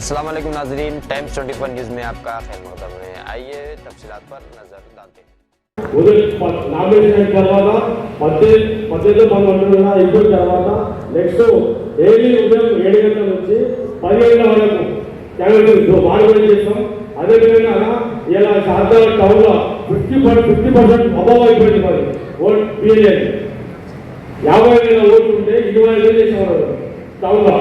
अस्सलाम वालेकुम नाजरीन टाइम्स 24 न्यूज़ में आपका खैर मकदम है आइए तफसीलात पर नज़र डालते हैं ఉదయం నామినేషన్ అయిన తర్వాత పద్దెనిమిది పద్దెనిమిది మంది ఉంటున్న ఇద్దరు తర్వాత నెక్స్ట్ డైలీ ఉదయం ఏడు గంటల నుంచి పది గంటల వరకు క్యాండిడేట్ మార్గం చేస్తాం అదేవిధంగా ఇలా శారదా టౌన్లో ఫిఫ్టీ ఫిఫ్టీ పర్సెంట్ అబవ్ అయిపోయింది మరి ఓట్ పీరియడ్ యాభై వేల ఓట్లు ఉంటే ఇరవై ఐదు వేలు చేసేవారు టౌన్లో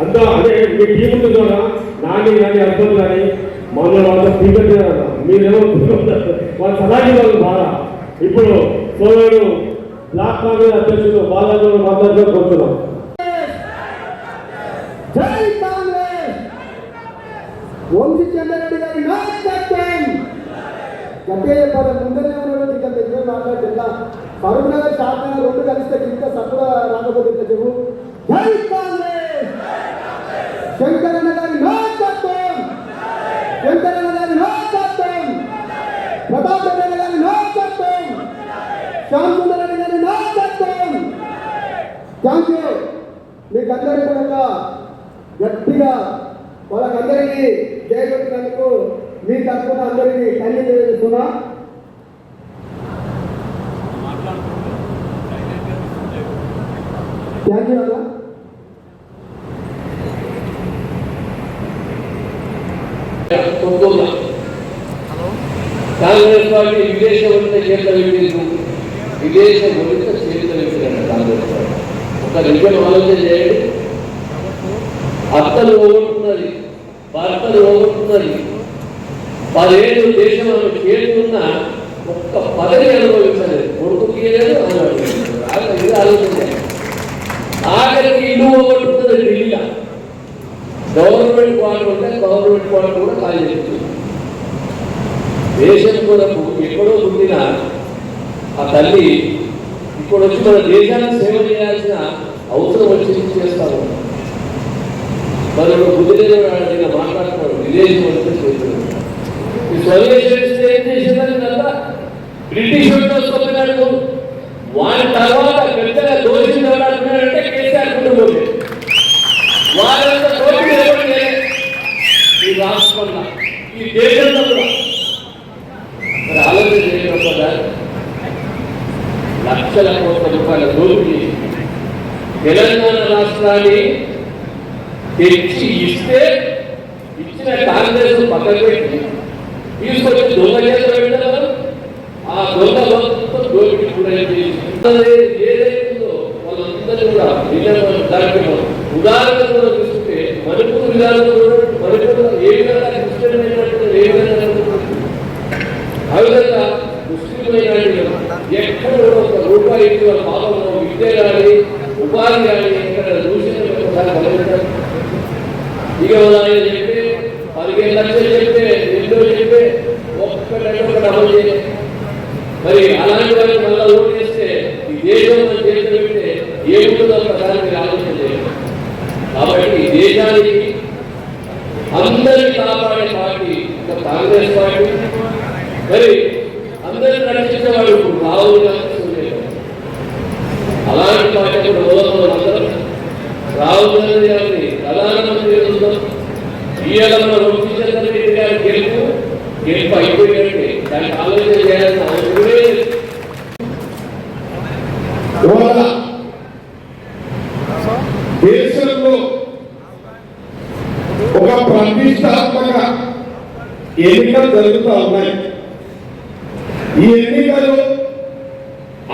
అంతా అదే మీ టీం ఉంటుంది కదా నాని కానీ అర్థం కానీ మమ్మల్ని వాళ్ళతో స్పీకర్ మీరేమో వాళ్ళు సలహా వాళ్ళు బాగా. ఇప్పుడు సోదరుడు బ్లాక్ కాంగ్రెస్ అధ్యక్షుడు బాలాజీ మాట్లాడుతూ కోరుతున్నాం జై కాంగ్రెస్! వంశీ చంద్రరెడ్డి గారి నాయకత్వం! గట్టిగా చెప్పాలి ముందరే ఉన్నటువంటి ఇంకా దగ్గర మాట్లాడుతుందా కరీంనగర్ శాసన రెండు కలిస్తే ఇంత సత్వ రాకపోతే ఇంత చెప్పు జై కాంగ్రెస్ శంకరన్న గారి నాయకత్వం శంకరన్న గారి నాయకత్వం ప్రతాప్ రెడ్డి గారి నాయకత్వం శ్యామ్ సుందర్ రెడ్డి గారి నాయకత్వం థ్యాంక్ యూ మీకు అందరికీ కూడా గట్టిగా వాళ్ళకందరికీ చేయగలిగినందుకు మీ తరఫున అందరికీ తల్లి చేస్తున్నా థ్యాంక్ యూ అన్న వంట చేతుల పెట్టిందంట కాంగ్రెస్ పార్టీ. ఒక నిజం ఆలోచన చేయండి. అత్తలు పోగొట్టున్నది భర్తలు పోగొట్టున్నది పదేళ్ళు దేశం ఆమె చేతి ఉన్న ఒక్క పదవి అనుభవించలేదు. కొడుకుకి లేదు అన్నాడు ఇది ఆలోచన చేయండి. ఆఖరికి ఇల్లు పోగొట్టున్నది ఢిల్లీలో గవర్నమెంట్ వాళ్ళు ఉంటే గవర్నమెంట్ వాళ్ళు కూడా ఖాళీ చేస్తుంది దేశం కొరకు ఎక్కడో పుట్టిన ఆ తల్లి ఇప్పుడు వచ్చి మన దేశానికి సేవ చేయాల్సిన అవసరం వచ్చి చేస్తాము మరి బుద్ధి నేను మాట్లాడుతున్నాడు విదేశం వస్తే చేస్తున్నాడు. స్వదేశం ఏం చేసిందని బ్రిటిష్ వస్తున్నాడు వారి తర్వాత పెద్దగా దోషి ఎవరంటే కేసీఆర్ కుటుంబం వాళ్ళంతా దోషి ఎవరు లేరు. ఈ రాష్ట్రంలో ఈ దేశంలో కూడా మరి ఆలోచన చేయడం కదా లక్షల కోట్ల రూపాయల దోపిడీ తెలంగాణ రాష్ట్రాన్ని తెచ్చి ఇస్తే ఇచ్చిన కాంగ్రెస్ పక్కన పెట్టి తీసుకొచ్చి దొంగ చేతులు పెట్టారు ఆ దొంగ మొత్తం దోపిడీ కూడా చేసి ఏదైతుందో వాళ్ళందరూ కూడా విధానం దానికి ఉదాహరణ కూడా చూస్తుంటే మణిపూర్ విధానం కూడా మణిపూర్ ఏ విధంగా క్రిస్టియన్ ఏ విధంగా ఆ విధంగా ముస్లింలైన ఎక్కడ ఒక రూపాయి పాపంలో విద్య కానీ ఉపాధి కానీ ఎక్కడ దూషణ ఇక ఆయన చెప్పి పదిహేను లక్షలు చెప్తే ఎన్నో చెప్తే ఒక్కటంటే ఒకటి అమలు చేయాలి మరి అలాంటి వారికి మళ్ళీ లోన్ చేస్తే ఈ దేశం మన పెడితే ఏముంటుందో ఒకసారి ఆలోచన చేయాలి కాబట్టి ఈ దేశానికి అందరినీ కాపాడే పార్టీ కాంగ్రెస్ పార్టీ. మరి అందరిని రక్షించేవాడు రాహుల్ గాంధీ అలాంటి పార్టీ కూడా ఓదరం రాహుల్ గాంధీ గారిని ప్రధానమంత్రి చేస్తున్నాం ఇవాళ గెలుపు గెలుపు అయిపోయినట్టే దానికి ఆలోచన చేయాల్సిన అవసరమే లేదు. ఇవాళ దేశంలో ఒక ప్రతిష్టాత్మక ఎన్నికలు జరుగుతూ ఉన్నాయి. ఈ ఎన్నికలు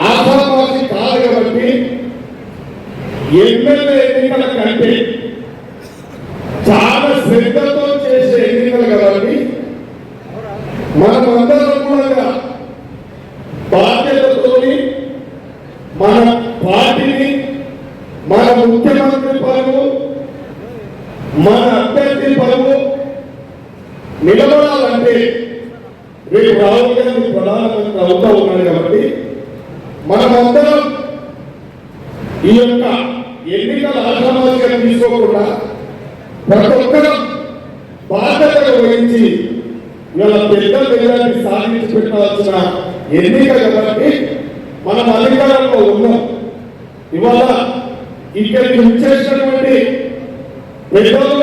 ఆశావాసి కాదు కాబట్టి ఎమ్మెల్యే ఎన్నికల కంటే చాలా శ్రద్ధతో చేసే ఎన్నికలు కాబట్టి మనమందరం కూడా బాధ్యతతోని మన పార్టీని మన ముఖ్యమంత్రి పరువు మన అభ్యర్థి పరువు నిలబడాలంటే రేపు రాహుల్ గాంధీ ప్రధానమంత్రి అవుతా ఉన్నాడు కాబట్టి మనమందరం ఈ యొక్క ఎన్నికల ఆశామాసిగా తీసుకోకుండా ప్రతి ఒక్కరం బాధ్యతలు వహించి ఇలా పెద్ద మెజార్టీ సాధించి పెట్టాల్సిన ఎన్నిక కాబట్టి మనం అధికారంలో ఉన్నాం. ఇవాళ ఇక్కడికి వచ్చేసినటువంటి పెద్దలు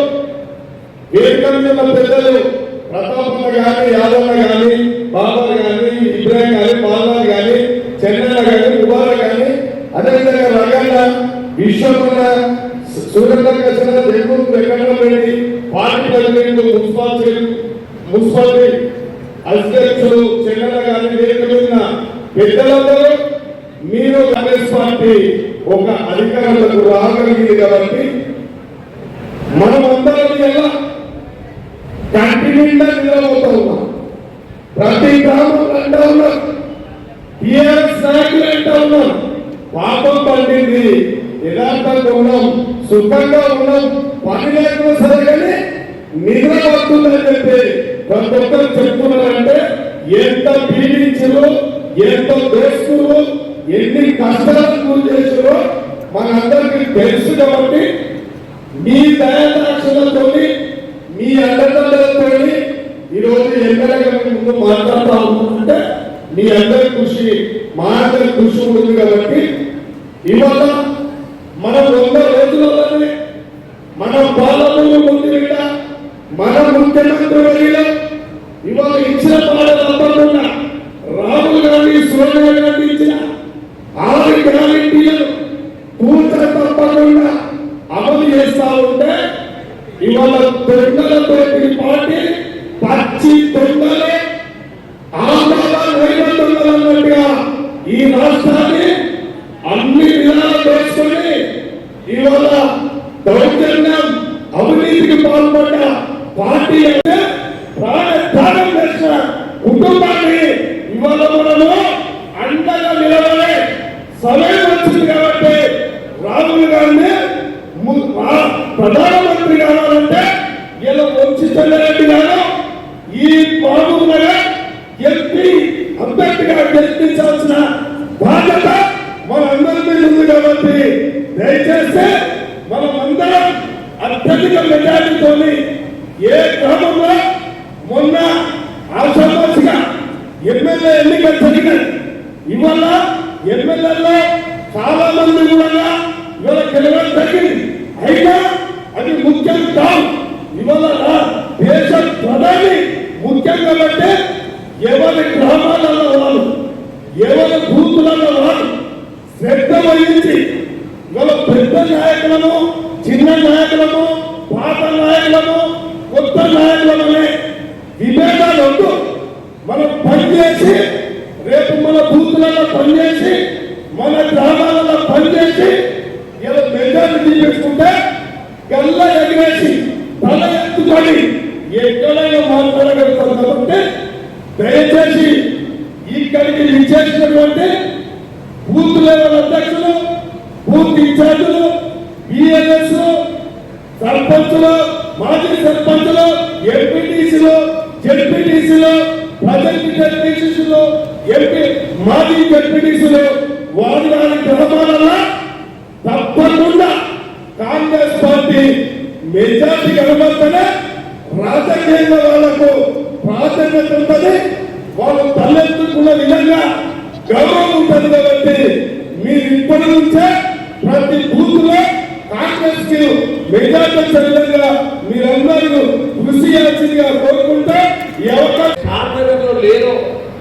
వేదిక మీద పెద్దలు ప్రతాపన్న కానీ యాదన్న కానీ బాబా కానీ ఇబ్రాహిం కానీ బాలనాథ్ కానీ చెన్నన్న కానీ ముబారక్ కానీ అదేవిధంగా Raganna Vishwamanna Suryanna Krishna Jagan Venkatareddy party president municipal municipality అధ్యక్షులు చెన్నన్న కానీ వేదిక మీద పెద్దలందరూ మీరు కాంగ్రెస్ పార్టీ ఒక అధికారులకు రాగలిగింది కాబట్టి మనం అందరం ఎలా కంటిన్యూగా నిద్రపోతా ఉన్నాం ప్రతి గ్రామం అంటా ఉన్నాం టీఆర్ఎస్ నాయకులు అంటా ఉన్నాం పాపం పండింది యథార్థంగా ఉన్నాం సుఖంగా ఉన్నాం పని లేకుండా సరే కానీ నిద్ర వస్తుందని చెప్పి ప్రతి ఒక్కరు చెప్తున్నారంటే ఎంత పీడించరు ఎంత దోస్తులు ఎన్ని కష్టాలు గురి చేసారో మనందరికీ తెలుసు కాబట్టి మీ దయాదాక్షలతో మీ అండదండలతో ఈరోజు ఎమ్మెల్యేగా ముందు మాట్లాడుతూ ఉన్నామంటే మీ అందరి కృషి మా అందరి కృషి ఉంది కాబట్టి ఇవాళ మనం వంద రోజులలోనే మన పాలనలు ముందు విడ మన ముఖ్యమంత్రి వర్యులు ఇవాళ ఇచ్చిన మాట తప్పకుండా రాహుల్ గాంధీ సోనియా గాంధీ ఇచ్చిన ఆరు గ్యారంటీలను పూర్త తప్పకుండా అమలు చేస్తా ఉంటే ఇవాళ దొంగలతో ఈ పార్టీ పచ్చి దొంగలే Dios ఇవాళ దేశ ప్రధాని ముఖ్యం కాబట్టి ఎవరి గ్రామాలలో వాళ్ళు ఎవరి బూతులలో వాళ్ళు శ్రద్ధ వహించి ఇవాళ పెద్ద నాయకులను చిన్న నాయకులను పాత నాయకులను కొత్త నాయకులనే విభేదాలు వద్దు మనం పనిచేసి రేపు మన బూతులలో పనిచేసి మన గ్రామాలలో పనిచేసి ఇలా మెజారిటీ తీసుకుంటే ఎత్తుకొని ఎక్కడైనా మాట్లాడగలుగుతాం కాబట్టి దయచేసి ఇక్కడికి విచ్చేసినటువంటి బూత్ లెవెల్ అధ్యక్షులు బూత్ ఇన్ఛార్జులు బిఎల్ఎస్ సర్పంచులు మాజీ సర్పంచులు ఎంపీటీసీలు జెడ్పీటీసీలు ప్రజెంట్ జెడ్పీటీసీలు ఎంపీ మాజీ జెడ్పీటీసీలు వారి వారి గ్రామాలలో తప్పకుండా కాంగ్రెస్ పార్టీ మెజార్టీ కనబడితేనే రాజకీయంగా వాళ్ళకు ప్రాధాన్యత ఉంటుంది వాళ్ళు తలెత్తుకున్న విధంగా గౌరవం ఉంటుంది కాబట్టి మీరు ఇప్పటి నుంచే ప్రతి బూత్లో కాంగ్రెస్కి మెజార్టీ వచ్చే విధంగా మీరందరూ కృషి చేయాల్సిందిగా కోరుకుంటే ఈ లేరు.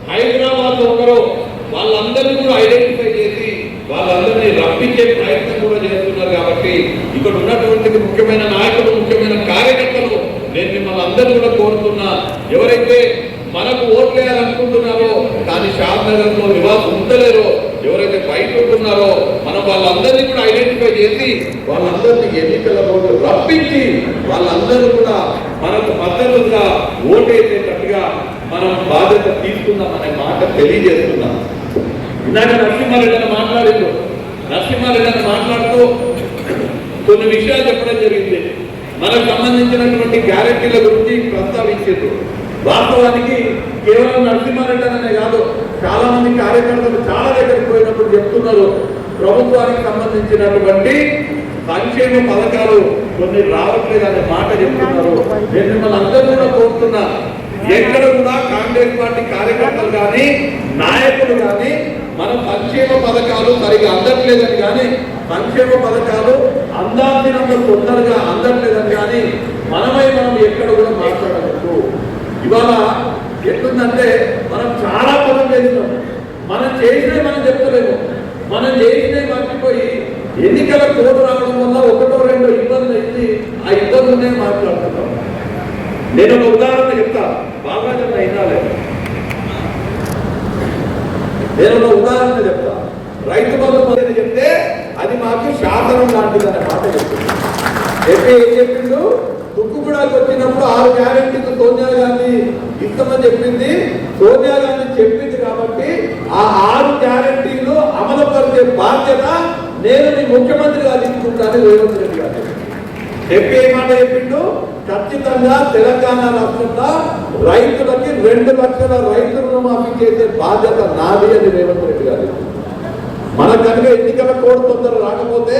హైదరాబాద్లో ఒకరు. వాళ్ళందరినీ కూడా ఐడెంటిఫై చేసి వాళ్ళందరినీ రప్పించే ప్రయత్నం కూడా చేస్తున్నారు కాబట్టి ఇక్కడ ఉన్నటువంటి ముఖ్యమైన నాయకులు ముఖ్యమైన కార్యకర్తలు అందరూ కూడా కోరుతున్నా ఎవరైతే మనకు ఓట్లు వేయాలనుకుంటున్నారో కానీ షాద్ నగర్లో నివాసం ఉండలేరో ఎవరైతే బయట ఉంటున్నారో మనం వాళ్ళందరినీ కూడా ఐడెంటిఫై చేసి వాళ్ళందరినీ ఎన్నికల రోజు రప్పించి వాళ్ళందరూ కూడా మనకు మద్దతుగా ఓటేసేటట్టుగా మనం బాధ్యత తీసుకుందాం అనే మాట తెలియజేస్తున్నాం. ఇందాక నరసింహారెడ్డి అని మాట్లాడిండు. నరసింహారెడ్డి మాట్లాడుతూ కొన్ని విషయాలు చెప్పడం జరిగింది. మనకు సంబంధించినటువంటి గ్యారెంటీల గురించి ప్రస్తావించారు. వాస్తవానికి కేవలం నరసింహారెడ్డి అనే కాదు చాలా మంది కార్యకర్తలు చాలా దగ్గరికి పోయినప్పుడు చెప్తున్నారు ప్రభుత్వానికి సంబంధించినటువంటి సంక్షేమ పథకాలు కొన్ని రావట్లేదు అనే మాట చెప్తున్నారు. నేను మిమ్మల్ని అందరూ కూడా కోరుతున్నా ఎక్కడ కూడా కాంగ్రెస్ పార్టీ కార్యకర్తలు కానీ నాయకులు కానీ మన సంక్షేమ పథకాలు సరిగా అందట్లేదని కానీ సంక్షేమ పథకాలు అందాల్సినంత తొందరగా అందట్లేదని కానీ మనమై మనం ఎక్కడ కూడా మాట్లాడవచ్చు ఇవాళ ఎట్లుందంటే మనం చాలా పనులు చేస్తాం మనం చేసినే మనం చెప్తలేము. మనం చేసినే మర్చిపోయి ఎన్నికల కోటు రావడం వల్ల ఒకటో రెండో ఇబ్బంది అయింది. ఆ ఇబ్బందులనే మాట్లాడుతున్నాం. నేను ఒక ఉదాహరణ చెప్తా బాగా చెప్తా అయినాలే నేను ఒక ఉదాహరణ చెప్తా రైతు బంధు మొదలు చెప్తే అది మాకు శాసనం లాంటిది అనే మాట చెప్పింది చెప్పి ఏం చెప్పిండు తుక్కుగూడకు వచ్చినప్పుడు ఆరు గ్యారెంటీలు సోనియా గాంధీ ఇస్తామని చెప్పింది. సోనియా గాంధీ చెప్పింది కాబట్టి ఆ ఆరు గ్యారెంటీలు అమలు పరిచే బాధ్యత నేను నీ ముఖ్యమంత్రిగా తీసుకుంటాను రేవంత్ రెడ్డి గారు చెప్పి ఏమాట చెప్పిండు. ఖచ్చితంగా తెలంగాణ రాష్ట్రంలో రైతులకి రెండు లక్షల రైతు రుణమాఫీ చేసే బాధ్యత నాది అని రేవంత్ రెడ్డి గారు మన కనుక ఎన్నికల కోడ్ తొందర రాకపోతే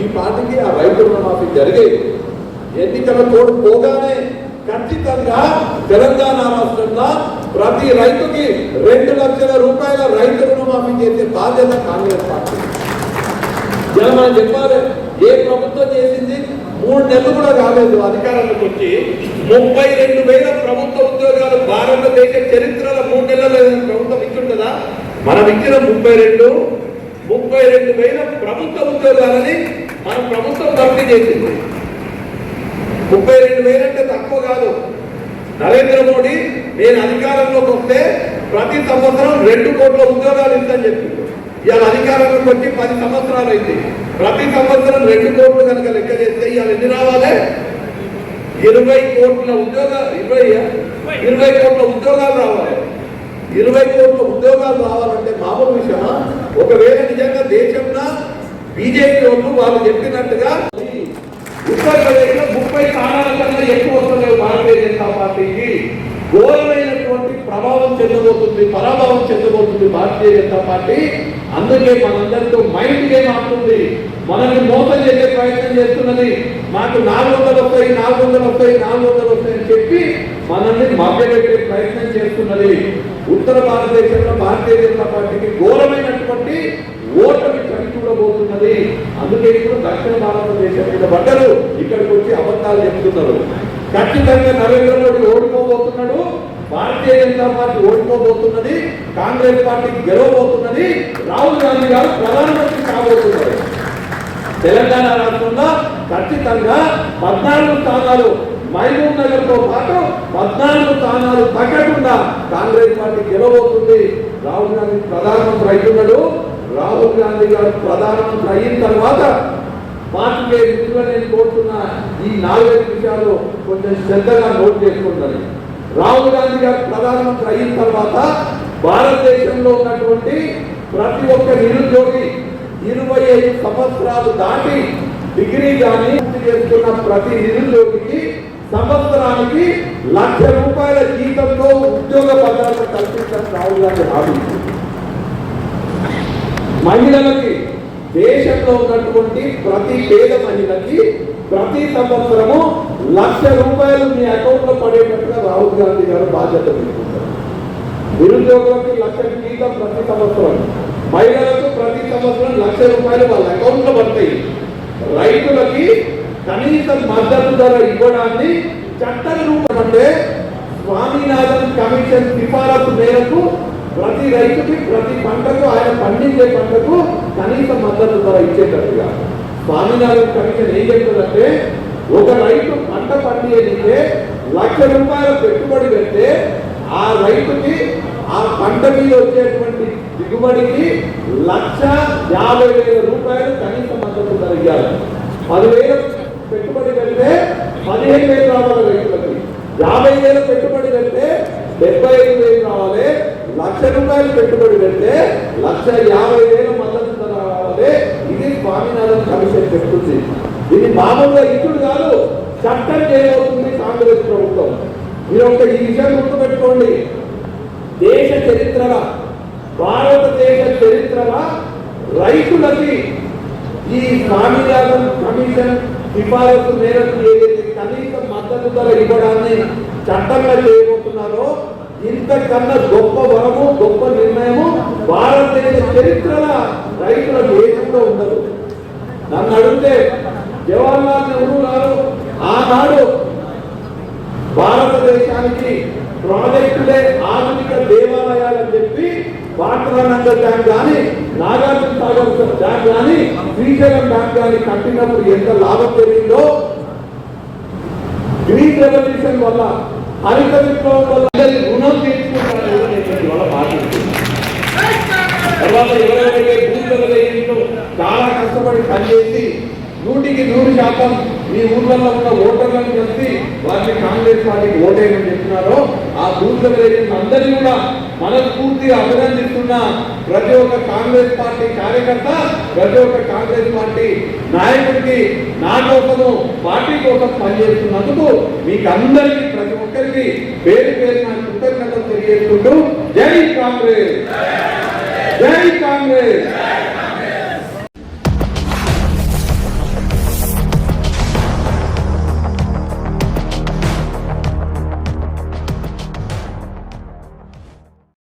ఈ పార్టీకి ఆ రైతు రుణమాఫీ జరిగేది. ఎన్నికల కోడ్ పోగానే ఖచ్చితంగా తెలంగాణ రాష్ట్రంలో ప్రతి రైతుకి రెండు లక్షల రూపాయల రైతు రుణమాఫీ చేసే బాధ్యత కాంగ్రెస్ పార్టీ. ఇలా మనం చెప్పాలి ఏ ప్రభుత్వం చేసింది మూడు నెలలు కూడా కాలేదు అధికారంలోకి వచ్చి. ముప్పై రెండు వేల ప్రభుత్వ ఉద్యోగాలు భారతదేశ చరిత్రలో మూడు నెలలు ప్రభుత్వం ఇచ్చుంటుందా? మనం ఇచ్చిన ముప్పై రెండు ముప్పై రెండు వేల ప్రభుత్వ ఉద్యోగాలని మన ప్రభుత్వం భర్తీ చేసింది. ముప్పై రెండు వేలంటే తక్కువ కాదు. నరేంద్ర మోడీ నేను అధికారంలోకి వస్తే ప్రతి సంవత్సరం రెండు కోట్ల ఉద్యోగాలు ఇస్తాను చెప్పి. ఇవాళ అధికారంలోకి వచ్చి పది సంవత్సరాలు అయింది. ప్రతి సంవత్సరం రెండు కోట్లు కనుక లెక్క చేస్తే ఇవాళ ఎన్ని రావాలి? ఇరవై కోట్ల ఉద్యోగాలు ఇరవై ఇరవై కోట్ల ఉద్యోగాలు రావాలి. ఇరవై కోట్ల ఉద్యోగాలు రావాలంటే మామూలు విషయమా? ఒకవేళ నిజంగా దేశంలో బీజేపీ వాళ్ళు వాళ్ళు చెప్పినట్టుగా ఉత్తరప్రదేశ్లో ముప్పై స్థానాల కన్నా ఎక్కువ వస్తలేవు భారతీయ జనతా పార్టీకి. ఘోరమైనటువంటి ప్రభావం చెందబోతుంది పరాభావం చెందబోతుంది భారతీయ జనతా పార్టీ. అందుకే మనందరితో మైండ్ గేమ్ ఆడుతుంది మనల్ని మోసం చేసే ప్రయత్నం చేస్తున్నది మాకు నాలుగు వందలు వస్తాయి నాలుగు వందలు వస్తాయి నాలుగు వందలు వస్తాయి అని చెప్పి మనల్ని మభ్యపెట్టే ప్రయత్నం చేస్తున్నది. ఉత్తర భారతదేశంలో భారతీయ జనతా పార్టీకి ఘోరమైనటువంటి ఓటమి చవి చూడబోతున్నది. అందుకే ఇప్పుడు దక్షిణ భారతదేశం మీద పడ్డరు ఇక్కడికి వచ్చి అబద్ధాలు చెప్తున్నారు. ఖచ్చితంగా నరేంద్ర మోడీ ఓడిపోబోతున్నాడు భారతీయ జనతా పార్టీ ఓడిపోబోతున్నది కాంగ్రెస్ పార్టీ గెలవబోతున్నది రాహుల్ గాంధీ గారు ప్రధానమంత్రి కాబోతున్నారు. తెలంగాణ రాష్ట్రంలో ఖచ్చితంగా పద్నాలుగు స్థానాలు మహబూబ్ నగర్తో పాటు పద్నాలుగు స్థానాలు తగ్గకుండా కాంగ్రెస్ పార్టీ గెలవబోతుంది. రాహుల్ గాంధీ ప్రధానమంత్రి అవుతున్నాడు. రాహుల్ గాంధీ గారు ప్రధానమంత్రి అయిన తర్వాత పార్టీకే మిత్రులు నేను కోరుతున్న ఈ నాలుగైదు విషయాలు కొంచెం శ్రద్ధగా నోట్ చేసుకుంటాను రాహుల్ గాంధీ గారు ప్రధానమంత్రి అయిన తర్వాత భారతదేశంలో ఉన్నటువంటి ప్రతి ఒక్క నిరుద్యోగి ఇరవై ఐదు సంవత్సరాలు దాటి డిగ్రీ కానీ పూర్తి చేస్తున్న ప్రతి నిరుద్యోగికి సంవత్సరానికి లక్ష రూపాయల జీతంలో ఉద్యోగ భద్రత కల్పించడం రాహుల్ గాంధీ హామీ మహిళలకి దేశంలో ఉన్నటువంటి ప్రతి పేద మహిళకి ప్రతి సంవత్సరము లక్ష రూపాయలు మీ అకౌంట్లో పడేటట్టుగా రాహుల్ గాంధీ గారు బాధ్యత తీసుకుంటారు. నిరుద్యోగులకి లక్ష జీతం ప్రతి సంవత్సరం. మహిళలకు ప్రతి సంవత్సరం లక్ష రూపాయలు వాళ్ళ అకౌంట్లో పడతాయి. రైతులకి కనీస మద్దతు ధర ఇవ్వడాన్ని చట్టం రూపం అంటే స్వామినాథన్ కమిషన్ సిఫారసు మేరకు ప్రతి రైతుకి ప్రతి పంటకు ఆయన పండించే పంటకు కనీస మద్దతు ధర ఇచ్చేటట్టుగా. స్వామినాథన్ కమిషన్ ఏం చెప్తుందంటే ఒక రైతు పంట పండియనికే లక్ష రూపాయల పెట్టుబడి పెడితే ఆ రైతుకి ఆ పంట మీద వచ్చేటువంటి దిగుబడికి లక్ష యాభై వేల రూపాయలు కనీస మద్దతు ధర ఇవ్వాలి పదివేల పెట్టుబడి కంటే పదిహేను వేలు రావాలి రైతులకి. యాభై వేల పెట్టుబడి కంటే డెబ్బై ఐదు వేలు రావాలి. లక్ష రూపాయలు పెట్టుబడి కంటే లక్ష యాభై వేల మద్దతు ధర రావాలి. ఇది స్వామినాథన్ కమిషన్ చెప్తుంది. ఇది మామూలుగా ఇప్పుడు కాదు చట్టం చేయబోతుంది కాంగ్రెస్ ప్రభుత్వం? మీరు ఒక ఈ విషయాన్ని గుర్తుపెట్టుకోండి. దేశ చరిత్రగా భారతదేశ చరిత్రగా రైతులకి ఈ స్వామినాథన్ కమిషన్ సిఫారసు మేరకు ఏదైతే కనీస మద్దతు ధర ఇవ్వడాన్ని చట్టంగా చేయబోతున్నారో ఇంతకన్నా గొప్ప వరము గొప్ప నిర్ణయము భారతదేశ చరిత్రలో రైతుల దేశంలో ఉండదు. నన్ను అడిగితే జవహర్లాల్ నెహ్రూ గారు ఆనాడు భారతదేశానికి ప్రాజెక్టులే ఆధునిక దేవ చెప్పి పాటరానంద కానీ నాగార్జున సాగర్ డ్యామ్ కానీ శ్రీశైలం డ్యామ్ కానీ కట్టినప్పుడు ఎంత లాభం జరిగిందో గ్రీన్ రెవల్యూషన్ వల్ల హరిత విప్లవం వల్ల రుణం తీర్చుకుంటారు తర్వాత ఎవరెవరైతే బూతుల చాలా కష్టపడి పనిచేసి నూటికి నూరు శాతం మీ ఊర్లలో ఉన్న ఓటర్లను కలిసి వారిని కాంగ్రెస్ పార్టీకి ఓటేయమని చెప్తున్నారో ఆ బూతుల వేసిన అందరినీ కూడా మనస్ఫూర్తిగా అభినందిస్తున్న ప్రతి ఒక్క కాంగ్రెస్ పార్టీ కార్యకర్త ప్రతి ఒక్క కాంగ్రెస్ పార్టీ నాయకుడికి నా కోసము పార్టీ కోసం పనిచేస్తున్నందుకు మీకు అందరికీ ప్రతి ఒక్కరికి పేరు పేరు నా కృతజ్ఞతలు తెలియజేసుకుంటూ జై కాంగ్రెస్! జై కాంగ్రెస్!